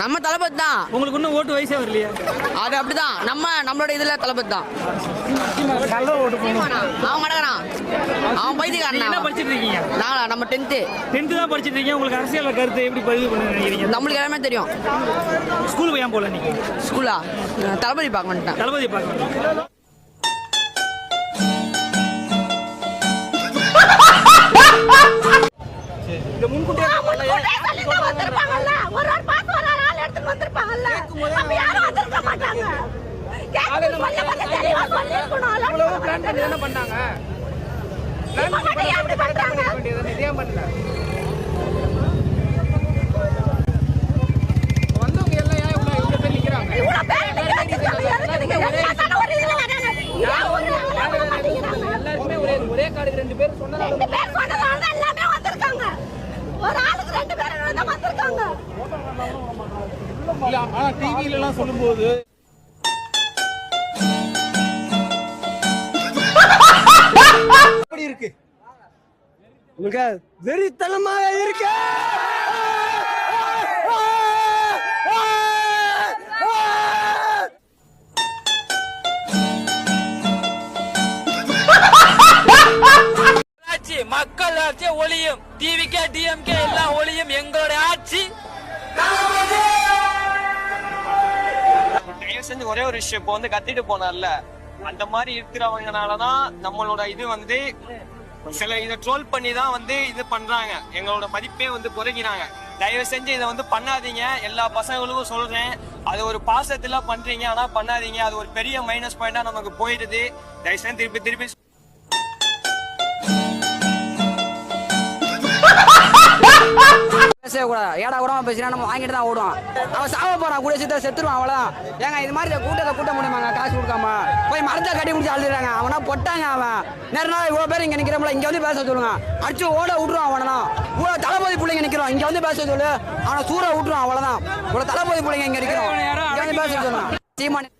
நம்ம தளபதி தான். உங்களுக்கு இன்னும் ஓட்டு வயசே வரலையா. அது அப்படிதான். நம்ம நம்மளோட இதுல தளபதி தான். அவன் மடக்கிறான். அவன் நீங்க என்ன பைத்தியக்காரன் படிச்சிட்டு இருக்கீங்க? நாங்களா நம்ம டென்த்து டென்த்து தான் படிச்சிட்டு இருக்கீங்க. உங்களுக்கு அரசியல் கருத்து எப்படி பதிவு பண்ண நினைக்கிறீங்க? நம்மளுக்கு எல்லாமே தெரியும். ஸ்கூலுக்கு ஏன் போல நீங்க? ஸ்கூலா தளபதி பார்க்க வந்துட்டேன். தளபதி பார்க்கணும் இந்த முன்கூட்டியே வந்திருப்பாங்கல்ல ஒரு ஆள் பார்த்து எடுத்துட்டு வந்திருப்பாங்கல்ல? அப்ப யாரும் வந்திருக்க மாட்டாங்க. தானே பண்ணாங்க? ஏன் பண்ணல? ஒரு கார்டுக்கு ரெண்டு பேர் சொன்னதால ரெண்டு பேர் சொன்னதால எல்லாமே வந்திருக்காங்க. ஒரு ஆளுக்கு ரெண்டு பேர் வந்திருக்காங்க. இல்ல ஆனா டிவில எல்லாம் சொல்லும்போது எப்படி இருக்கு? உங்களுக்கு வெறித்தனமாக இருக்கு! ஆட்சி மக்கள் ஆட்சி ஒளியும். டிவிகே டிஎம்கே எல்லாம் ஒளியும். எங்களுடைய ஆட்சி. தயவு செஞ்சு ஒரே ஒரு விஷயம் இப்போ வந்து கத்திட்டு போனார்ல. அந்த மாதிரி இருக்கிறவங்கனாலதான் நம்மளோட இது வந்து சில இதை ட்ரோல் பண்ணி தான் வந்து இது பண்றாங்க. எங்களோட மதிப்பே வந்து குறைக்கிறாங்க. தயவு செஞ்சு இதை வந்து பண்ணாதீங்க. எல்லா பசங்களுக்கும் சொல்றேன். அது ஒரு பாசத்துல பண்றீங்க ஆனா பண்ணாதீங்க. அது ஒரு பெரிய மைனஸ் பாயிண்டா நமக்கு போயிடுது. தயவு செஞ்சு திருப்பி திருப்பி பேசவே கூடாது ஏடா கூட பேசினா நம்ம வாங்கிட்டு தான் ஓடுவோம் அவன் சாவ போறான் கூட சித்த செத்துருவான் அவ்வளோதான் ஏங்க இது மாதிரி கூட்டத்தை கூட்ட முடியுமாங்க காசு கொடுக்காம? போய் மரத்தை கட்டி முடிச்சு அழுதுறாங்க. அவனா பொட்டாங்க அவன். நேரம் நாள் இவ்வளவு பேர் இங்க நிற்கிறோம்ல இங்க வந்து பேச சொல்லுங்க. அடிச்சு ஓட விட்டுருவான் அவனா இவ்வளோ தளபதி பிள்ளைங்க நிக்கிறோம். இங்க வந்து பேச சொல்லு. அவனை சூற விட்டுருவான் அவ்வளவுதான். இவ்வளோ தளபதி பிள்ளைங்க இங்க நிற்கிறோம் இங்கே வந்து பேச சொல்லுங்க. சீமான்.